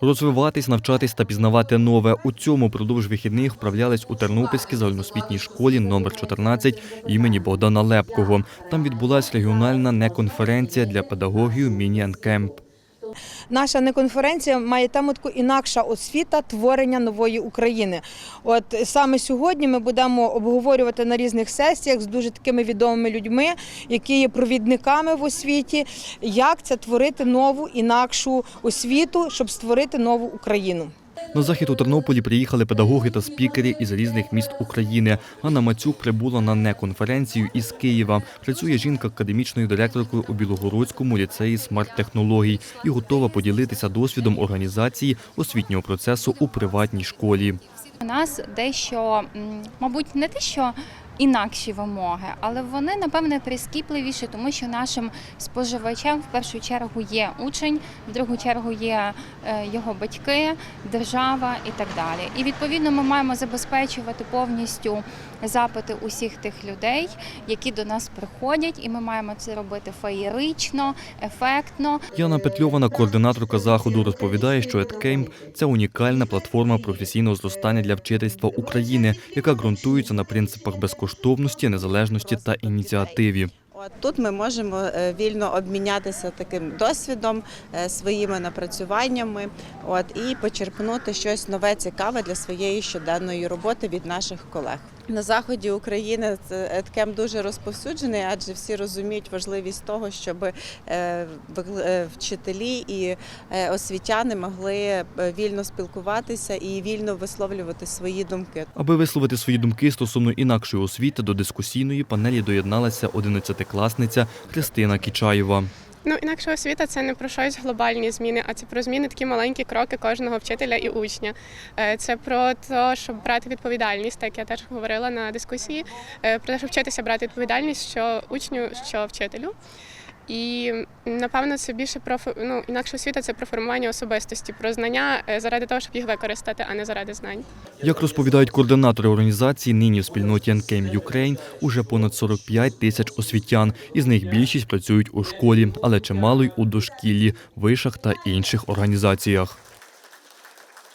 Розвиватись, навчатись та пізнавати нове. У цьому продовж вихідних вправлялись у Тернопільській загальноосвітній школі номер 14 імені Богдана Лепкого. Там відбулася регіональна неконференція для педагогів Міні-Кемп. Наша неконференція має тему таку інакша освіта творення нової України. От саме сьогодні ми будемо обговорювати на різних сесіях з дуже такими відомими людьми, які є провідниками в освіті, як це творити нову інакшу освіту, щоб створити нову Україну. На захід у Тернополі приїхали педагоги та спікери із різних міст України. Анна Мацюк прибула на неконференцію із Києва. Працює жінка академічною директоркою у Білогородському ліцеї смарт-технологій і готова поділитися досвідом організації освітнього процесу у приватній школі. У нас дещо, мабуть, не те, що інакші вимоги, але вони напевне прискіпливіші, тому що нашим споживачем в першу чергу є учень, в другу чергу є е, його батьки, держава і так далі. І відповідно ми маємо забезпечувати повністю запити усіх тих людей, які до нас приходять, і ми маємо це робити феєрично, ефектно. Яна Петльована, координаторка заходу, розповідає, що EdCamp – це унікальна платформа професійного зростання для вчительства України, яка ґрунтується на принципах безкоштовності, незалежності та ініціативі. От тут ми можемо е, вільно обмінятися таким досвідом, е, своїми напрацюваннями, от і почерпнути щось нове, цікаве для своєї щоденної роботи від наших колег. На заході України еткем дуже розповсюджений, адже всі розуміють важливість того, щоб е, е, вчителі і е, освітяни могли е, вільно спілкуватися і вільно висловлювати свої думки. Аби висловити свої думки стосовно інакшої освіти, до дискусійної панелі доєдналася 11-класниця Христина Кічаєва. Ну, інакше освіта це не про щось глобальні зміни, а це про зміни такі маленькі кроки кожного вчителя і учня. Е, Це про те, щоб брати відповідальність, так я теж говорила на дискусії, е, про те, щоб вчитися брати відповідальність, що учню, що вчителю. І напевно це більше про ну, інакше освіта це про формування особистості, про знання е, заради того, щоб їх використати, а не заради знань. Як розповідають координатори організації, нині в спільноті NKM Ukraine уже понад 45 тисяч освітян. Із них більшість працюють у школі, але чимало й у дошкіллі, вишах та інших організаціях.